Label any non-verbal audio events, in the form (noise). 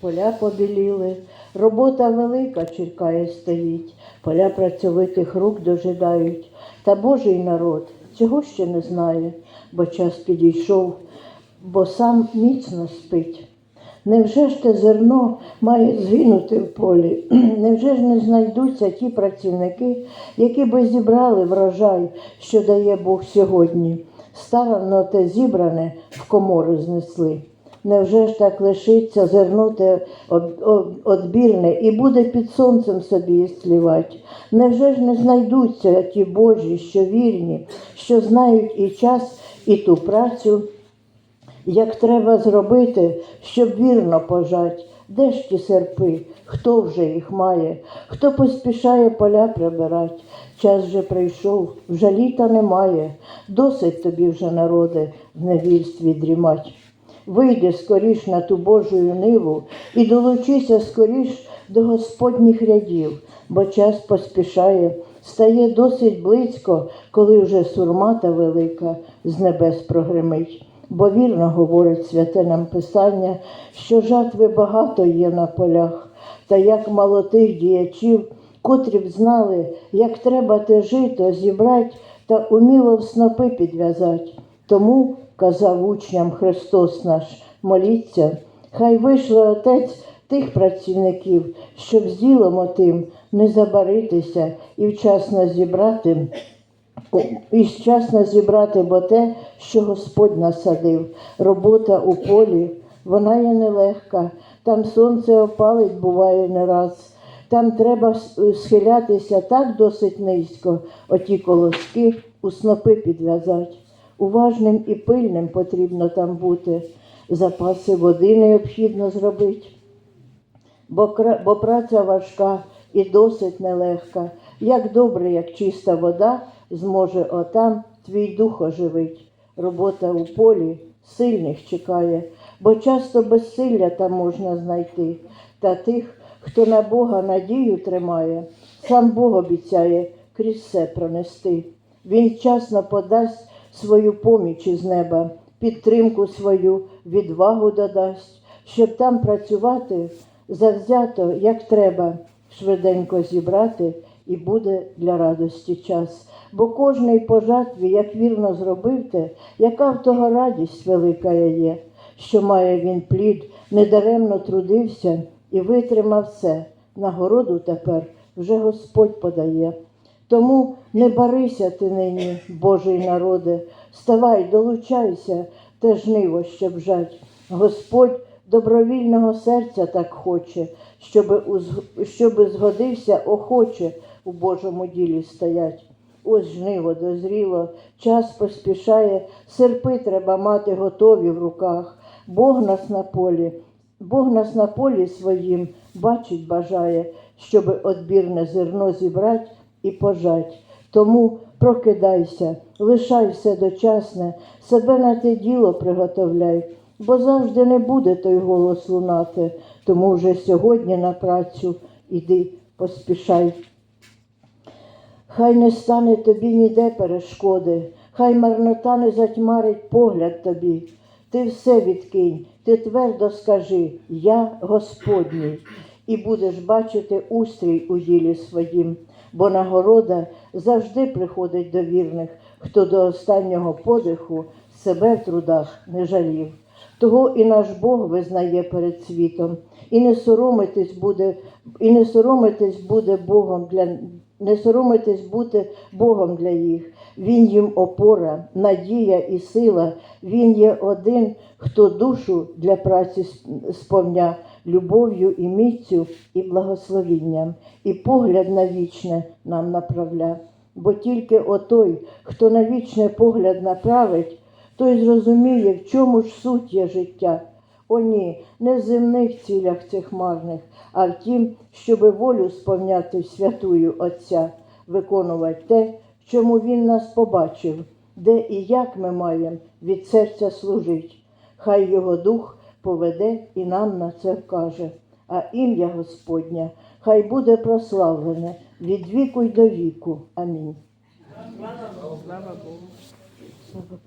Поля побіліли, робота велика чекає стоїть, поля працьовитих рук дожидають. Та Божий народ цього ще не знає, бо час підійшов, бо сам міцно спить. Невже ж те зерно має згинути в полі? (clears throat) Невже ж не знайдуться ті працівники, які би зібрали врожай, що дає Бог сьогодні? Старано те зібране в комору знесли. Невже ж так лишиться об- одбірне і буде під сонцем собі слівать? Невже ж не знайдуться ті Божі, що вірні, що знають і час, і ту працю, як треба зробити, щоб вірно пожать? Де ж ті серпи? Хто вже їх має? Хто поспішає поля прибирать? Час вже прийшов, вже літа немає. Досить тобі вже, народи, в невірстві дрімать. Вийди скоріш на ту Божую ниву і долучися скоріш до Господніх рядів, бо час поспішає, стає досить близько, коли вже сурмата велика з небес прогримить. Бо вірно говорить святе нам Писання, що жатви багато є на полях, та як мало тих діячів, котрі б знали, як треба те жито зібрать та уміло в снопи підв'язать. Тому казав учням Христос наш, моліться, хай вийшли Отець тих працівників, щоб з ділом отим не забаритися і вчасно зібрати, і вчасно зібрати, бо те, що Господь насадив. Робота у полі, вона є нелегка, там сонце опалить буває не раз. Там треба схилятися так досить низько, оті колоски у снопи підв'язати. Уважним і пильним потрібно там бути. Запаси води необхідно зробити бо, бо праця важка і досить нелегка. Як добре, як чиста вода зможе отам твій дух оживить. Робота у полі сильних чекає, бо часто безсилля там можна знайти. Та тих, хто на Бога надію тримає, сам Бог обіцяє крізь все пронести. Він часно подасть свою поміч із неба, підтримку свою, відвагу додасть, щоб там працювати завзято, як треба, швиденько зібрати, і буде для радості час. Бо кожний по жатві, як вірно зробив те, яка в того радість велика є, що має він плід, недаремно трудився і витримав все. Нагороду тепер вже Господь подає. Тому не барися ти нині, Божий народе, ставай, долучайся, те жниво, щоб жать. Господь добровільного серця так хоче, щоби, уз- згодився охоче у Божому ділі стоять. Ось жниво дозріло, час поспішає, серпи треба мати готові в руках. Бог нас на полі, Бог нас на полі своїм бачить, бажає, щоби одбірне зерно зібрать і пожать. Тому прокидайся, лишай все дочасне, себе на те діло приготовляй, бо завжди не буде той голос лунати, тому вже сьогодні на працю іди, поспішай. Хай не стане тобі ніде перешкоди, хай марнота не затьмарить погляд тобі. Ти все відкинь, ти твердо скажи, я Господній, і будеш бачити устрій у ділі своїм, бо нагорода завжди приходить до вірних, хто до останнього подиху себе в трудах не жалів. Того і наш Бог визнає перед світом, і не соромитись буде, і не соромитись буде Богом для не соромитись бути Богом для їх. Він їм опора, надія і сила. Він є один, хто душу для праці сп- сповня любов'ю і міцю і благословінням, і погляд на вічне нам направля. Бо тільки отой, хто на вічне погляд направить, той зрозуміє, в чому ж суть є життя. О ні, не в земних цілях цих марних, а в тім, щоби волю сповняти святую Отця, виконувати те, чому Він нас побачив, де і як ми маємо від серця служить. Хай його дух поведе і нам на це вкаже. А ім'я Господня хай буде прославлене від віку й до віку. Амінь. Слава Богу. Слава